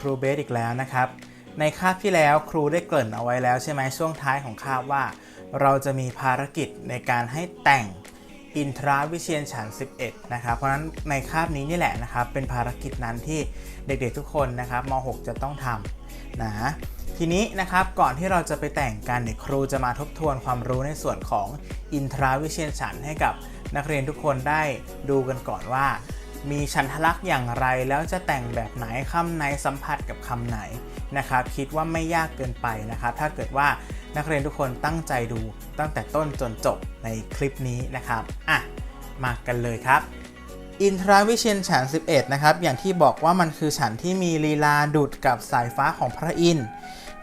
ครูเบสอีกแล้วนะครับ ในคาบที่แล้วครูได้เกริ่นเอาไว้แล้วใช่ไหมช่วงท้ายของคาบว่า เราจะมีภารกิจในการให้แต่งอินทราวิเชียนฉัน 11 นะครับ เพราะฉะนั้นในคาบนี้นี่แหละนะครับ เป็นภารกิจนั้นที่เด็กๆทุกคนนะครับม .6 จะต้องทำนะทีนี้นะครับก่อนที่เราจะไปแต่งกันเนี่ยครูจะมาทบทวนความรู้ในส่วนของอินทราวิเชียนฉันให้กับนักเรียนทุกคนได้ดูกันก่อนว่า มีฉันทลักษณ์อย่างไรแล้วจะแต่งแบบไหนคำไหนสัมผัสกับคำไหนนะครับคิดว่าไม่ยากเกินไปนะครับถ้าเกิดว่านักเรียนทุกคนตั้งใจดูตั้งแต่ต้นจนจบในคลิปนี้นะครับอะมากันเลยครับอินทราวิเชียนฉัน11 นะครับ อย่างที่บอกว่ามันคือฉันท์ที่มีลีลาดุดกับสายฟ้าของพระอินทร์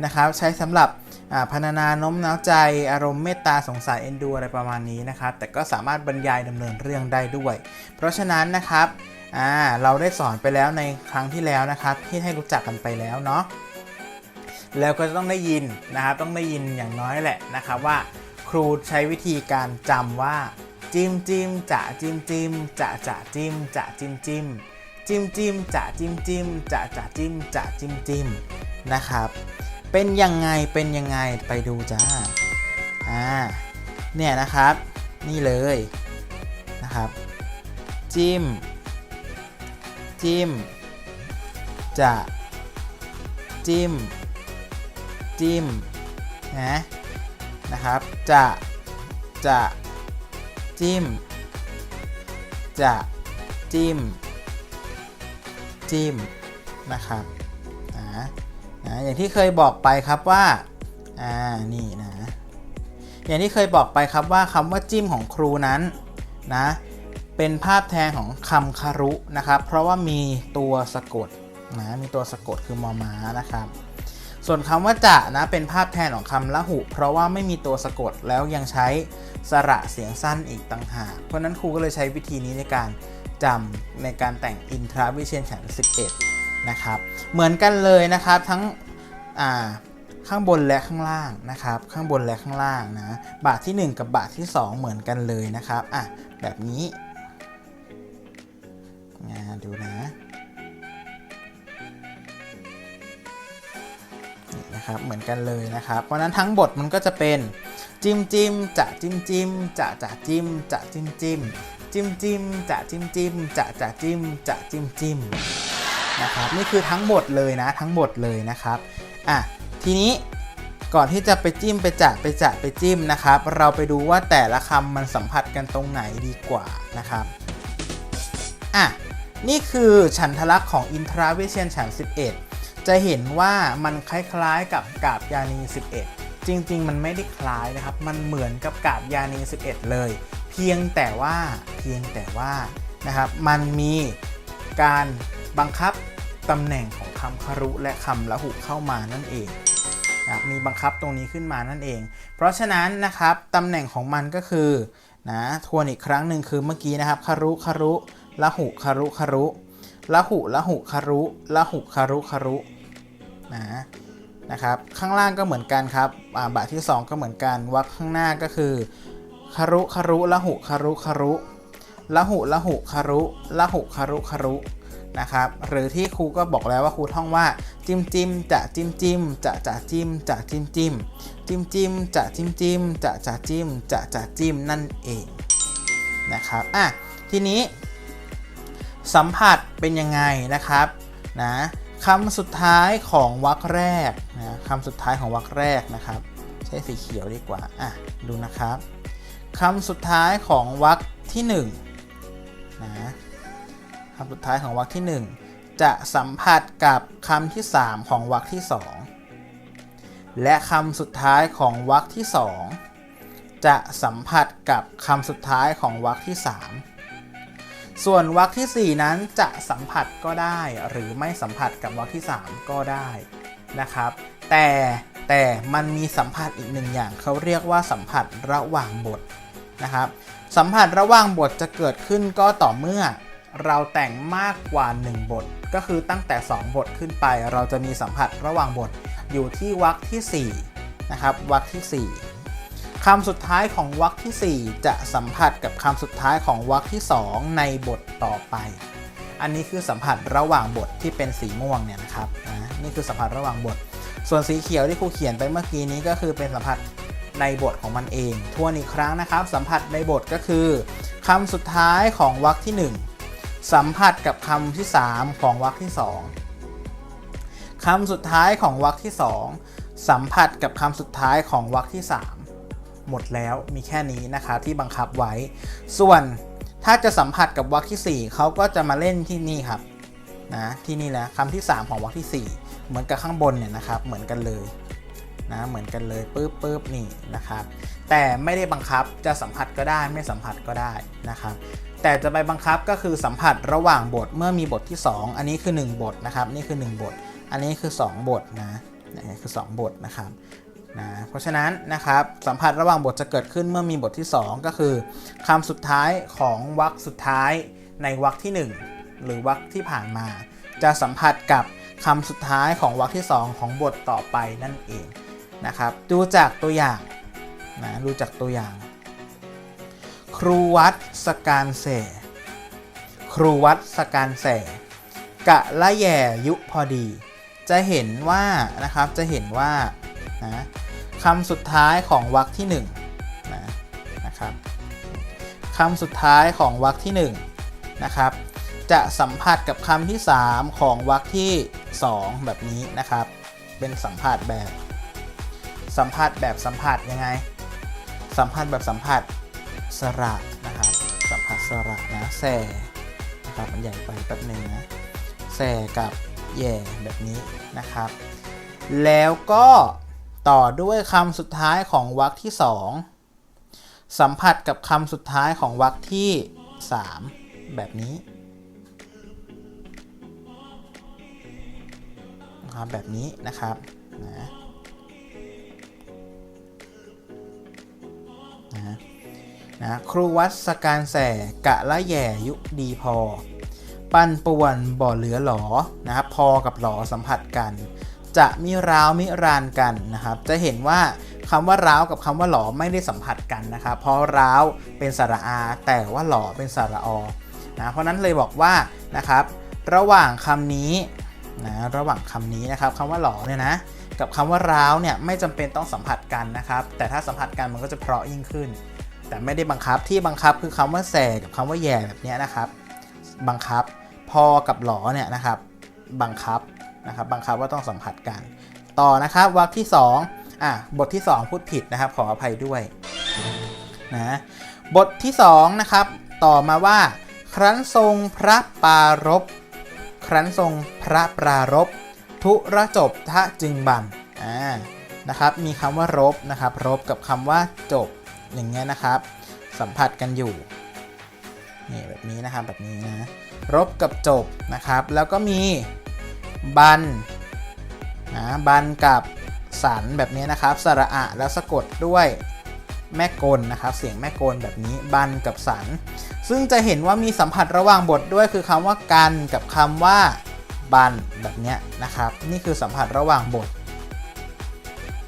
นะครับใช้สำหรับอ่าพรรณนาน้มน้าวใจอารมณ์เมตตาสงสารเอ็นดูอะไรประมาณนี้นะครับ แต่ก็สามารถบรรยายดำเนินเรื่องได้ด้วย เพราะฉะนั้นนะครับเราได้สอนไปแล้วในครั้งที่แล้วนะครับที่ให้รู้จักกันไปแล้วเนาะแล้วก็จะต้องได้ยินนะครับต้องได้ยินอย่างน้อยแหละนะครับว่า ครูใช้วิธีการจำว่าจิ้มจิ้มจะจิ้มจิ้มจะจะจิ้มจะจิ้มจิ้มจิ้มจิ้มจะจิ้มจิ้มจะจะจิ้มจะจิ้มจิ้มนะครับ เป็นยังไงเป็นยังไงไปดูจ้าอ่าเนี่ยนะครับ นี่เลยนะครับ จิ้ม จิ้ม จะ จิ้ม จิ้มนะนะครับ จะ จะ จิ้ม จะ จิ้ม จิ้ม นะครับ อย่างที่เคยบอกไปครับว่าอ่านี่นะอย่างที่เคยบอกไปครับว่าคำว่าจิ้มของครูนั้นนะเป็นภาพแทนของคำคารุนะครับ เพราะว่ามีตัวสะกดนะมีตัวสะกดคือมอม้านะครับ ส่วนคำว่าจะนะเป็นภาพแทนของคำละหุ เพราะว่าไม่มีตัวสะกดแล้วยังใช้สระเสียงสั้นอีกต่างหาก เพราะนั้นครูก็เลยใช้วิธีนี้ในการจำในการแต่งอินทราวิเชียนฉัน11 นะครับ เหมือนกันเลยนะครับทั้ง อ่าข้างบนและข้างล่างนะครับ ข้างบนและข้างล่างนะ บาทที่ 1 กับบาทที่ 2 เหมือนกันเลยนะครับ อะ แบบนี้งานดูนะนะครับเหมือนกันเลยนะครับ เพราะฉะนั้นทั้งบทมันก็จะเป็นจิ้มจิ้มจะจิ้มจิ้มจะจะจิ้มจะจิ้มจิ้มจิ้มจิ้มจะจิ้มจิ้มจะจะจิ้มจะจิ้มจิ้มนะครับนี่คือทั้งหมดเลยนะทั้งหมดเลยนะครับ อะทีนี้ก่อนที่จะไปจิ้มไปจะไปจะไปจิ้มนะครับ เราไปดูว่าแต่ละคำมันสัมผัสกันตรงไหนดีกว่านะครับอะนี่คือฉันทลักษณ์ของอินทราเวเชียนฉัน11 จะเห็นว่ามันคล้ายๆกับกาบยานี 11 จริงๆ มันไม่ได้คล้ายนะครับ มันเหมือนกับกาบยานี 11 เลย เพียงแต่ว่าเพียงแต่ว่านะครับ มันมีการบังคับ ตำแหน่งของคำคารุและคำละหุเข้ามานั่นเองนะมีบังคับตรงนี้ขึ้นมานั่นเอง เพราะฉะนั้นนะครับตำแหน่งของมันก็คือนะทวนอีกครั้งหนึ่งคือเมื่อกี้นะครับคารุคารุละหุคารุคารุละหุละหุคารุละหุคารุคารุนะนะครับข้างล่างก็เหมือนกันครับอ่าบาทที่ 2 ก็เหมือนกันวรรคข้างหน้าก็คือคารุคารุละหุคารุคารุละหุละหุคารุละหุคารุคารุ นะครับหรือที่ครูก็บอกแล้วว่าครูท่องว่าจิ้มจิ้มจะจิ้มจิ้มจะจะจิ้มจะจิ้มจิ้มจิ้มจิ้มจะจิ้มจิ้มจะจะจิ้มจะจะจิ้มนั่นเองนะครับอะทีนี้ สัมผัสเป็นยังไงนะครับนะคำสุดท้ายของวรรคแรกนะคำสุดท้ายของวรรคแรกนะครับ ใช้สีเขียวดีกว่าอะดูนะครับคำสุดท้ายของวรรคที่1นะ คำสุดท้ายของวรรคที่ 1 จะสัมผัสกับคำที่ 3 ของวรรคที่ 2 และคำสุดท้ายของวรรคที่ 2 จะสัมผัสกับคำสุดท้ายของวรรคที่ 3 ส่วนวรรคที่ 4 นั้นจะสัมผัสก็ได้หรือไม่สัมผัสกับวรรคที่ 3 ก็ได้นะครับ แต่แต่มันมีสัมผัสอีกหนึ่งอย่างเขาเรียกว่าสัมผัสระหว่างบทนะครับสัมผัสระหว่างบทจะเกิดขึ้นก็ต่อเมื่อ เราแต่งมากกว่า 1 บท ก็คือตั้งแต่ 2 บทขึ้นไป เราจะมีสัมผัสระหว่างบทอยู่ที่วรรคที่4นะครับวรรคที่ 4คำสุดท้ายของวรรคที่ 4 จะสัมผัสกับคำสุดท้ายของวรรคที่ 2 ในบทต่อไป อันนี้คือสัมผัสระหว่างบทที่เป็นสีม่วงเนี่ยนะครับนะนี่คือสัมผัสระหว่างบท ส่วนสีเขียวที่ครูเขียนไปเมื่อกี้นี้ก็คือเป็นสัมผัสในบทของมันเอง ทวนอีกครั้งนะครับ สัมผัสในบทก็คือคำสุดท้ายของวรรคที่ 1 สัมผัสกับคำที่ 3 ของวรรคที่ 2คำสุดท้ายของวรรคที่ 2 สัมผัสกับคำสุดท้ายของวรรคที่ 3 หมดแล้วมีแค่นี้นะคะที่บังคับไว้ ส่วนถ้าจะสัมผัสกับวรรคที่ 4 เขาก็จะมาเล่นที่นี่ครับนะที่นี่แหละคำที่ 3 ของวรรคที่ 4 เหมือนกับข้างบนเนี่ยนะครับเหมือนกันเลย นะเหมือนกันเลยปึ๊บปึ๊บนี่นะครับ แต่ไม่ได้บังคับจะสัมผัสก็ได้ไม่สัมผัสก็ได้นะครับแต่จะไปบังคับก็คือสัมผัสระหว่างบทเมื่อมีบทที่ 2 อันนี้คือ 1 บทนะครับนี่คือ 1 บท อันนี้คือ 2 บทนะนี่คือ 2 บทนะครับนะเพราะฉะนั้นนะครับสัมผัสระหว่างบทจะเกิดขึ้นเมื่อมีบทที่ 2 ก็คือคำสุดท้ายของวรรคสุดท้ายในวรรคที่ 1 หรือวรรคที่ผ่านมา จะสัมผัสกับคำสุดท้ายของวรรคที่ 2 ของบทต่อไปนั่นเอง นะครับ ดูจากตัวอย่างนะดูจากตัวอย่าง ครูวัดสการเสครูวัดสการเสกะละแย่ยุพอดี จะเห็นว่านะครับจะเห็นว่านะคำสุดท้ายของวรรคที่1นะนะครับคำสุดท้ายของวรรคที่1นะครับจะสัมผัสกับคำที่ 3 ของวรรคที่ 2 แบบนี้นะครับ เป็นสัมผัสแบบ สัมผัสแบบสัมผัสยังไง สัมผัสแบบสัมผัสสระนะครับ สัมผัสสระนะแส่นะครับมันใหญ่ไปแป๊บหนึงนะแส่กับแย่แบบนี้นะครับ แล้วก็ต่อด้วยคำสุดท้ายของวรรคที่ 2 สัมผัสกับคำสุดท้ายของวรรคที่ 3 แบบนี้นะครับแบบนี้นะครับนะ นะนะครูวัดสการแส่กะละแย่ยุดีพอ ปั้นป่วนบ่อเหลือหลอนะครับพอกับหลอสัมผัสกัน จะมิร้าวมิรานกันนะครับ จะเห็นว่าคำว่าร้าวกับคำว่าหลอไม่ได้สัมผัสกันนะครับ เพราะร้าวเป็นสระอา แต่ว่าหลอเป็นสระอนะเพราะนั้นเลยบอกว่านะครับ ระหว่างคำนี้นะระหว่างคำนี้นะครับคำว่าหลอเนี่ยนะ กับคำว่าร้าวเนี่ยไม่จำเป็นต้องสัมผัสกันนะครับ แต่ถ้าสัมผัสกันมันก็จะเพราะยิ่งขึ้น แต่ไม่ได้บังคับที่บังคับคือคำว่าแสกับคำว่าแย่แบบนี้นะครับ บังคับพอกับหลอเนี่ยนะครับ บังคับนะครับบังคับว่าต้องสัมผัสกัน ต่อนะครับวรรคที่2อะบทที่ 2 พูดผิดนะครับ ขออภัยด้วยนะบทที่2นะครับต่อมาว่า ครั้นทรงพระปรารบครั้นทรงพระปรารบ ทุระจบทะจึงบันอ่านะครับมีคำว่ารบนะครับรบกับคำว่าจบอย่างเงี้ยนะครับ สัมผัสกันอยู่นี่แบบนี้นะครับแบบนี้นะรบกับจบนะครับ แล้วก็มีบันนะบันกับสันแบบนี้นะครับ สระอะแล้วสะกดด้วยแม่กลนะครับ เสียงแม่กลแบบนี้บันกับสัน ซึ่งจะเห็นว่ามีสัมผัสระหว่างบทด้วยคือคำว่ากันกับคำว่า บันแบบนี้นะครับ นี่คือสัมผัสระหว่างบท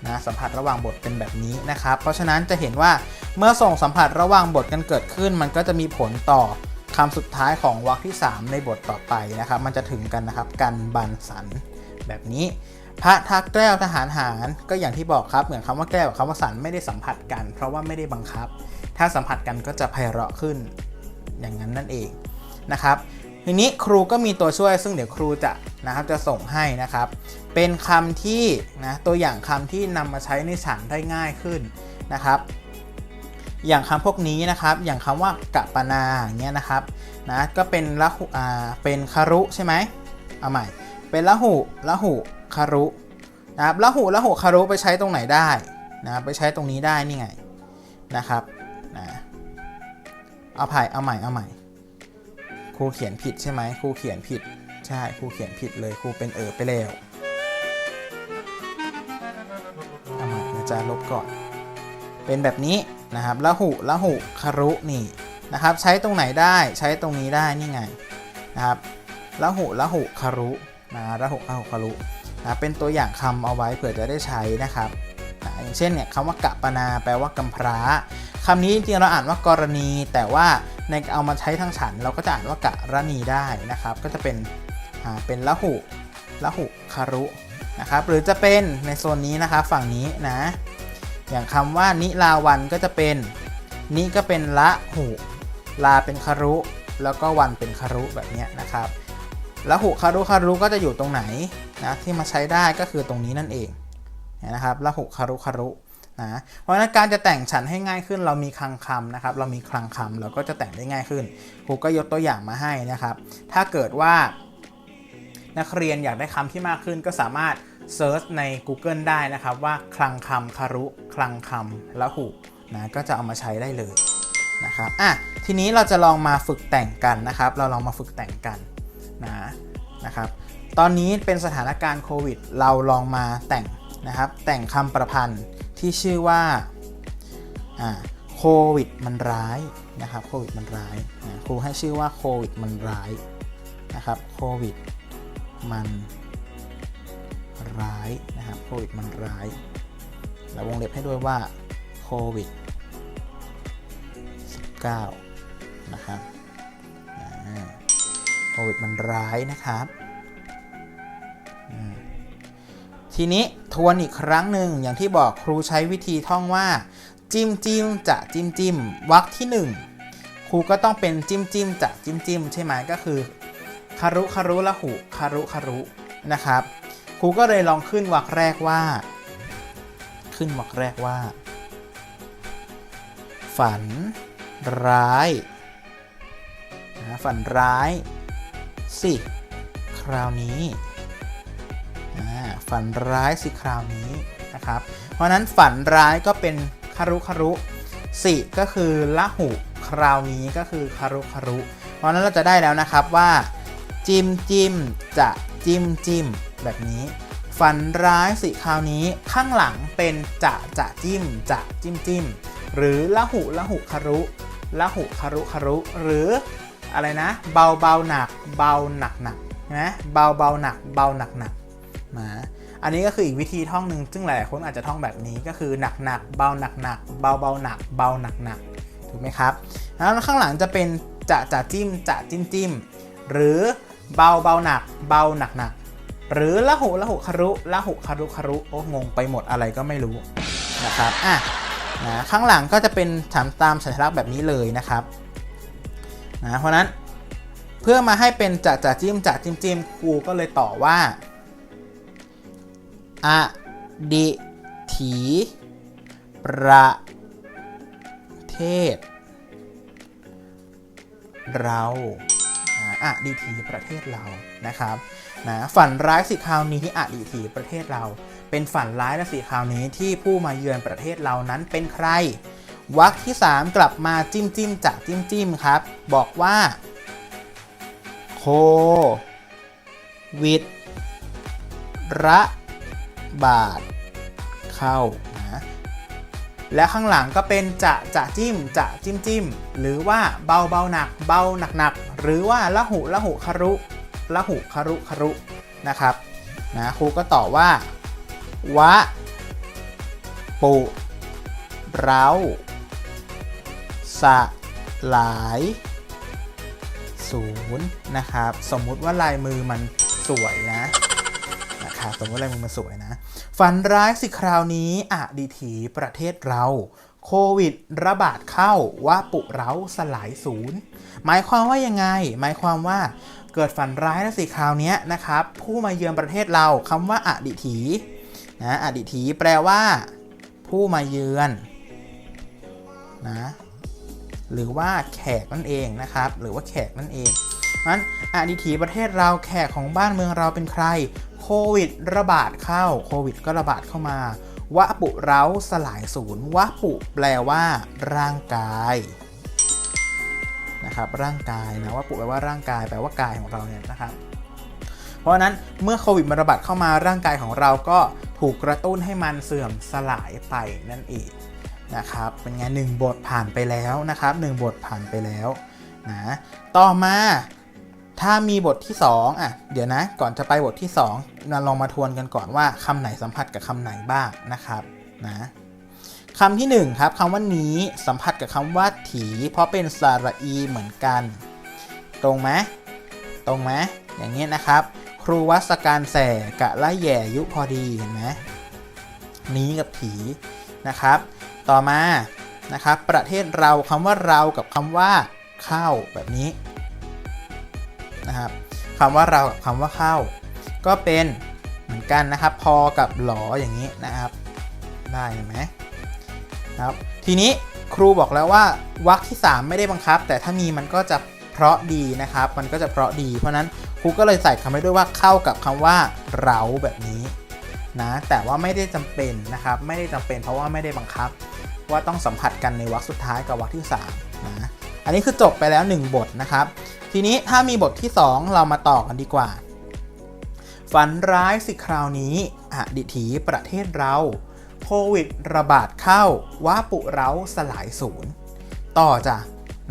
นะสัมผัสระหว่างบทเป็นแบบนี้นะครับ เพราะฉะนั้นจะเห็นว่าเมื่อส่งสัมผัสระหว่างบทกันเกิดขึ้น มันก็จะมีผลต่อคำสุดท้ายของวรรคที่ 3 ในบทต่อไปนะครับ มันจะถึงกันนะครับกันบันสันแบบนี้ พระทักแก้วทหารหารก็อย่างที่บอกครับเหมือนคำว่าแก้วกับคำว่าสันไม่ได้สัมผัสกัน เพราะว่าไม่ได้บังคับ ถ้าสัมผัสกันก็จะไพเราะขึ้น อย่างนั้นนั่นเองนะครับ ทีนี้ครูก็มีตัวช่วยซึ่งเดี๋ยวครูจะนะครับจะส่งให้นะครับ เป็นคำที่นะตัวอย่างคำที่นำมาใช้ในฉันได้ง่ายขึ้นนะครับ อย่างคำพวกนี้นะครับ อย่างคำว่ากะปนาอย่างเงี้ยนะครับนะก็เป็นละหุอ่าเป็นคารุใช่ไหมเอาใหม่ เป็นละหุละหุคารุนะครับละหุละหุคารุไปใช้ตรงไหนได้นะไปใช้ตรงนี้ได้นี่ไงนะครับนะเอาใหม่เอาใหม่เอาใหม่ ครูเขียนผิดใช่ไหมครูเขียนผิด ใช่ครูเขียนผิดเลยครูเป็นเออไปแล้วเอาใหม่นะจ๊ะลบก่อน เป็นแบบนี้นะครับละหุละหุคารุนี่นะครับ ใช้ตรงไหนได้ใช้ตรงนี้ได้นี่ไงนะครับละหุละหุคารุนะละหุละหุคารุนะเป็นตัวอย่างคำเอาไว้เผื่อจะได้ใช้นะครับนะอย่างเช่นเนี่ยคำว่ากะปนาแปลว่ากำพร้าคำนี้จริงๆเราอ่านว่ากรณีแต่ว่า ในเอามาใช้ทางฉันเราก็จะอ่านว่ากะระณีได้นะครับ ก็จะเป็นเป็นละหุละหุคารุนะครับหรือจะเป็นในโซนนี้นะครับฝั่งนี้นะอย่างคำว่านิลาวันก็จะเป็นนิก็เป็นละหุลาเป็นคารุ แล้วก็วันเป็นคารุแบบนี้นะครับละหุคารุคารุก็จะอยู่ตรงไหนนะที่มาใช้ได้ก็คือตรงนี้นั่นเองนะครับละหุคารุคารุ นะเพราะฉะนั้นการจะแต่งฉันให้ง่ายขึ้น เรามีคลังคำนะครับ เรามีคลังคำเราก็จะแต่งได้ง่ายขึ้นครูก็ยกตัวอย่างมาให้นะครับ ถ้าเกิดว่า นักเรียนอยากได้คำที่มากขึ้นก็สามารถเซิร์ชใน Google ได้นะครับว่าคลังคำคารุคลังคำละหุนะก็จะเอามาใช้ได้เลยนะครับอะทีนี้เราจะลองมาฝึกแต่งกันนะครับ เราลองมาฝึกแต่งกันนะนะครับ ตอนนี้เป็นสถานการณ์โควิด เราลองมาแต่งนะครับ แต่งคำประพันธ์ ที่ชื่อว่าโควิดมันร้ายนะครับโควิดมันร้ายครูให้ชื่อว่าโควิดมันร้ายนะครับโควิดมันร้ายนะครับโควิดมันร้ายแล้ววงเล็บให้ด้วยว่าโควิด19นะครับโควิดมันร้ายนะครับ ทีนี้ทวนอีกครั้งหนึ่งอย่างที่บอกครูใช้วิธีท่องว่า จิ้มจิ้มจะจิ้มจิ้มวรรคที่ 1 ครูก็ต้องเป็นจิ้มจิ้มจะจิ้มจิ้มใช่ไหมก็คือคารุคารุละหุคารุคารุนะครับ ครูก็เลยลองขึ้นวรรคแรกว่า ขึ้นวรรคแรกว่า ฝันร้ายนะฝันร้ายสิ คราวนี้ ฝันร้ายสิคราวนี้นะครับ เพราะนั้นฝันร้ายก็เป็นคารุคารุสิก็คือละหุคราวนี้ก็คือคารุคารุ เพราะนั้นเราจะได้แล้วนะครับว่า จิมจิมจะจิมจิมแบบนี้ ฝันร้ายสิคราวนี้ข้างหลังเป็นจะจะจิ้มจะจิ้มจิ้มหรือละหุละหุคารุละหุคารุคารุหรืออะไรนะ เบาเบาหนัก เบาหนักหนักนะเบาเบาหนัก เบาหนักหนักนะ อันนี้ก็คืออีกวิธีท่องหนึ่งซึ่งหลายๆคนอาจจะท่องแบบนี้ก็คือหนักหนักเบาหนักหนักเบาเบาหนักเบาหนักหนักถูกไหมครับแล้วข้างหลังจะเป็นจะจะจิ้มจะจิ้มจิ้มหรือเบาเบาหนัก เบาหนักหนักหรือละหุละหุคารุละหุคารุคารุโอ้งงไปหมดอะไรก็ไม่รู้นะครับอะนะข้างหลังก็จะเป็นถามตามสัญลักษณ์แบบนี้เลยนะครับนะเพราะนั้นเพื่อมาให้เป็นจะจะจิ้มจะจิ้มจิ้มครูก็เลยต่อว่า อดิถีประเทศ เราอดีทีประเทศเรานะครับนะฝันร้ายสิคราวนี้อดีทีประเทศเรา เป็นฝันร้ายและสิคราวนี้ที่ผู้มาเยือนประเทศเรานั้นเป็นใครวรรคที่ 3 กลับมาจิ้มจิ้มจะจิ้มจิ้มครับ บอกว่า โควิดระ บาดเข้านะและข้างหลังก็เป็นจะจะจิ้มจะจิ้มจิ้มหรือว่าเบาเบาหนักเบาหนักหนักหรือว่าละหุละหุคารุละหุคารุคารุนะครับนะครูก็ตอบว่า วะ ปุเราสลายศูนย์นะครับ สมมุติว่าลายมือมันสวยนะ นะครับสมมติว่าลายมือมันสวยนะ ฝันร้ายสิคราวนี้อะดีถีประเทศเราโควิดระบาดเข้าว่าปุเราสลายศูนย์ หมายความว่ายังไง หมายความว่าเกิดฝันร้ายแล้วสิคราวนี้นะครับ ผู้มาเยือนประเทศเราคำว่าอดิถีนะอดิถีแปลว่า ผู้มาเยือนนะหรือว่าแขกนั่นเองนะครับ หรือว่าแขกนั่นเองนั้นอดิถีประเทศเราแขกของบ้านเมืองเราเป็นใคร ควิดระบาดเข้าโควิดก็ระบาดเข้ามาวะปุเร้าสลายศูนย์วะปุแปลว่า ร่างกายนะครับร่างกายนะวะปุแปลว่าร่างกายแปลว่ากายของเราเนี่ยนะครับเพราะฉะนั้นเมื่อโควิดมันระบาดเข้ามาร่างกายของเราก็ถูกกระตุ้นให้มันเสื่อมสลายไปนั่นเองนะครับเป็นไงหนึ่งบทผ่านไปแล้วนะครับหนึ่งบทผ่านไปแล้วนะต่อมา ถ้ามีบทที่ 2อะเดี๋ยวนะ ก่อนจะไปบทที่ 2 เราลองมาทวนกันก่อนว่าคำไหนสัมผัสกับคำไหนบ้างนะครับนะคำที่หนึ่งครับคำว่านี้สัมผัสกับคำว่าถี เพราะเป็นสระอีเหมือนกัน ตรงไหมตรงไหมอย่างนี้นะครับ ครูวัสการแสกะละแย่ยุพอดีเห็นไหมนี้กับถีนะครับ ต่อมานะครับ ประเทศเราคำว่าเรากับคำว่าเข้าแบบนี้ นะครับคำว่าเรากับคำว่าเข้า ก็เป็นเหมือนกันนะครับ พอกับหลออย่างนี้นะครับ ได้ไหมครับทีนี้ครูบอกแล้วว่าวรรคที่ 3 ไม่ได้บังคับ แต่ถ้ามีมันก็จะเพราะดีนะครับ มันก็จะเพราะดีเพราะนั้นครูก็เลยใส่คำไว้ด้วยว่าเข้ากับคำว่าเราแบบนี้นะแต่ว่าไม่ได้จำเป็นนะครับ ไม่ได้จำเป็นเพราะว่าไม่ได้บังคับ ว่าต้องสัมผัสกันในวรรคสุดท้ายกับวรรคที่3นะ อันนี้คือจบไปแล้ว 1 บทนะครับ ทีนี้ถ้ามีบทที่ 2 เรามาต่อกันดีกว่า ฝันร้ายสิคราวนี้อดิถีประเทศเราโควิดระบาดเข้าว่าปุเราสลายศูนย์ ต่อจ้ะ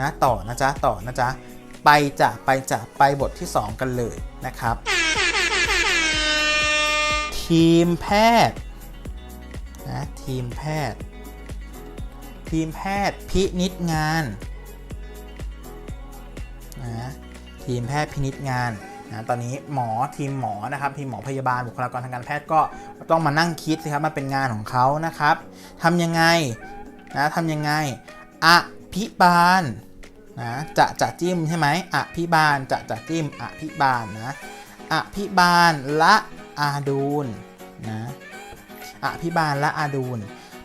นะต่อนะจ๊ะต่อนะจ๊ะไปจ้ะไปจ้ะไปบทที่ 2 กันเลยนะครับ ทีมแพทย์นะทีมแพทย์ ทีมแพทย์พินิจงาน นะทีมแพทย์พินิจงานนะตอนนี้หมอทีมหมอนะครับทีมหมอพยาบาลบุคลากรทางการแพทย์ก็ต้องมานั่งคิดสิครับมันเป็นงานของเขานะครับทำยังไงนะทำยังไงอภิบาลนะจะจะจิ้มใช่ไหมอภิบาลจะจะจิ้มอภิบาลนะอภิบาลละอาดูลนะอภิบาลละอาดูล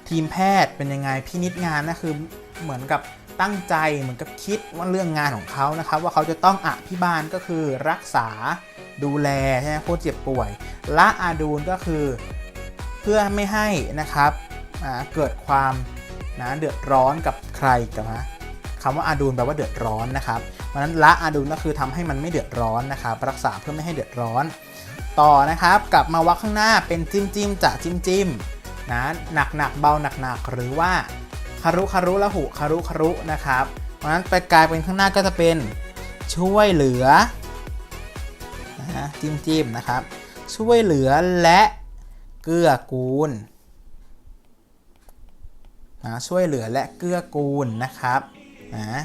ทีมแพทย์เป็นยังไงพินิจงานนะคือเหมือนกับ ตั้งใจเหมือนกับคิดว่าเรื่องงานของเขานะครับ ว่าเขาจะต้องอภิบาลก็คือรักษาดูแลใช่ไหมผู้เจ็บป่วย ละอาดูลก็คือเพื่อไม่ให้นะครับเกิดความนะเดือดร้อนกับใครกับนะคำว่าอาดูลแปลว่าเดือดร้อนนะครับเพราะนั้นละอาดูลก็คือทำให้มันไม่เดือดร้อนนะครับรักษาเพื่อไม่ให้เดือดร้อน ต่อนะครับกลับมาวักข้างหน้าเป็นจิ้มจิ้มจะจิ้มจิ้มนะหนักหนักเบาหนักหนักหรือว่า คารุคารุละหุคารุคารุนะครับเพราะนั้นไปกลายเป็นข้างหน้าก็จะเป็นช่วยเหลือนะจิ้มจิ้มนะครับ ช่วยเหลือและเกื้อกูลนะช่วยเหลือและเกื้อกูลนะครับนะ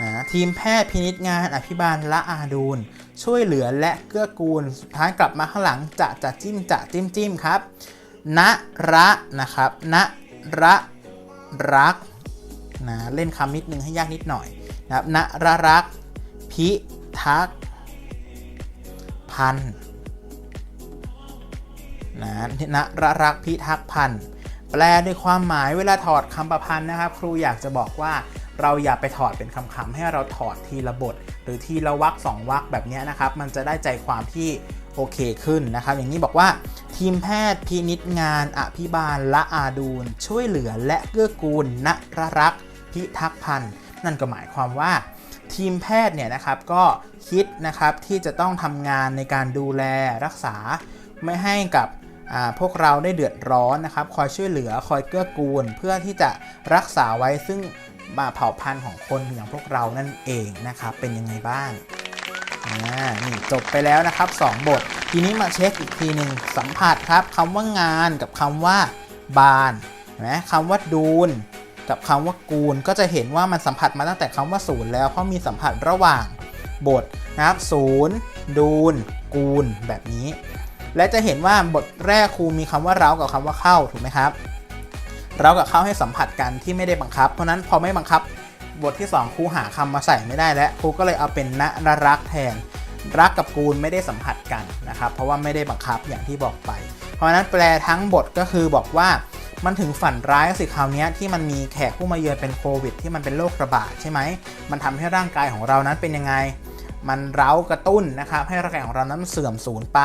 นะทีมแพทย์พินิจงานอภิบาลละอาดูล ช่วยเหลือและเกื้อกูล สุดท้ายกลับมาข้างหลังจะจะจิ้มจะจิ้มจิ้มครับ ณระนะครับ ณระ รักนะเล่นคำนิดนึงให้ยากนิดหน่อยนะครับณระรัก พิทักษ์พันนะณระรักพิทักษ์พันแปลด้วยความหมายเวลาถอดคำประพันธ์นะครับ ครูอยากจะบอกว่าเราอย่าไปถอดเป็นคำๆให้เราถอดทีละบท หรือทีละวรรคสองวรรคแบบนี้นะครับ มันจะได้ใจความที่ โอเคขึ้นนะครับ อย่างนี้บอกว่าทีมแพทย์พินิจงานอภิบาลละอาดูล ช่วยเหลือและเกื้อกูลณระรักพิทักษ์พันธ์นั่นก็หมายความว่า ทีมแพทย์เนี่ยนะครับก็คิดนะครับที่จะต้องทำงานในการดูแลรักษา ไม่ให้กับพวกเราได้เดือดร้อนนะครับ คอยช่วยเหลือคอยเกื้อกูล เพื่อที่จะรักษาไว้ซึ่งเผ่าพันธุ์ของคนอย่างพวกเรานั่นเองนะครับเป็นยังไงบ้าง อ่านี่จบไปแล้วนะครับ 2 บท ทีนี้มาเช็คอีกทีหนึ่งสัมผัสครับคำว่างานกับคำว่าบานนไหมคำว่าดูนกับคำว่ากูลก็จะเห็นว่ามันสัมผัสมาตั้งแต่คำว่าศูนย์แล้วเพราะมีสัมผัสระหว่างบทนะครับศูนย์ดูนกูลแบบนี้ และจะเห็นว่าบทแรกครูมีคำว่าเรากับคำว่าเข้าถูกไหมครับเรากับเข้าให้สัมผัสกันที่ไม่ได้บังคับ เพราะนั้นพอไม่บังคับ บทที่ 2ครูหาคำมาใส่ไม่ได้แล้วครูก็เลยเอาเป็นณรรักแทน รักกับกูลไม่ได้สัมผัสกันนะครับ เพราะว่าไม่ได้บังคับอย่างที่บอกไป เพราะฉะนั้นแปลทั้งบทก็คือบอกว่ามันถึงฝันร้ายสิคราวนี้ที่มันมีแขกผู้มาเยือนเป็นโควิด ที่มันเป็นโรคระบาดใช่ไหม มันทำให้ร่างกายของเรานั้นเป็นยังไง มันเร้ากระตุ้นนะครับให้ร่างกายของเรานั้นเสื่อมสูญไป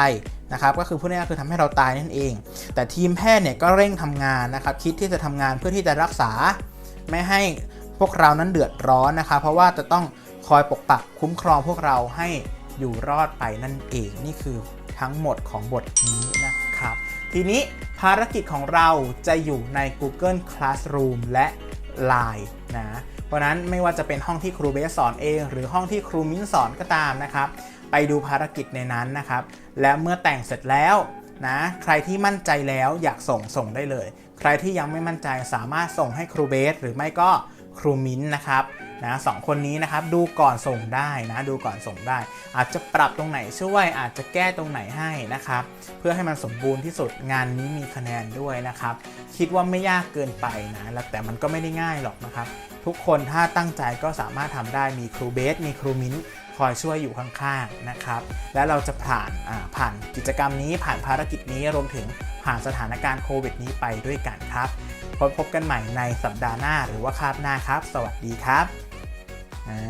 นะครับก็คือพูดง่ายๆคือทำให้เราตายนั่นเอง แต่ทีมแพทย์เนี่ยก็เร่งทำงานนะครับคิดที่จะทำงานเพื่อที่จะรักษาไม่ให้ พวกเรานั้นเดือดร้อนนะครับเพราะว่าจะต้องคอยปกปักคุ้มครองพวกเราให้อยู่รอดไปนั่นเองนี่คือทั้งหมดของบทนี้นะครับ ทีนี้ภารกิจของเราจะอยู่ใน Google Classroom และ Line นะเพราะนั้นไม่ว่าจะเป็นห้องที่ครูเบสสอนเอง หรือห้องที่ครูมิ้นสอนก็ตามนะครับ ไปดูภารกิจในนั้นนะครับ และเมื่อแต่งเสร็จแล้วนะใครที่มั่นใจแล้วอยากส่งส่งได้เลย ใครที่ยังไม่มั่นใจสามารถส่งให้ครูเบสหรือไม่ก็ ครูมิ้นท์นะครับนะสองคนนี้นะครับดูก่อนส่งได้นะดูก่อนส่งได้ อาจจะปรับตรงไหนช่วยอาจจะแก้ตรงไหนให้นะครับ เพื่อให้มันสมบูรณ์ที่สุดงานนี้มีคะแนนด้วยนะครับ คิดว่าไม่ยากเกินไปนะแล้วแต่มันก็ไม่ได้ง่ายหรอกนะครับ ทุกคนถ้าตั้งใจก็สามารถทำได้มีครูเบส มีครูมิ้นท์คอยช่วยอยู่ข้างๆนะครับ และเราจะผ่านผ่านกิจกรรมนี้ผ่านภารกิจนี้รวมถึงผ่านสถานการณ์โควิดนี้ไปด้วยกันครับ พบพบกันใหม่ในสัปดาห์หน้าหรือว่าคาบหน้าครับ สวัสดีครับอ่า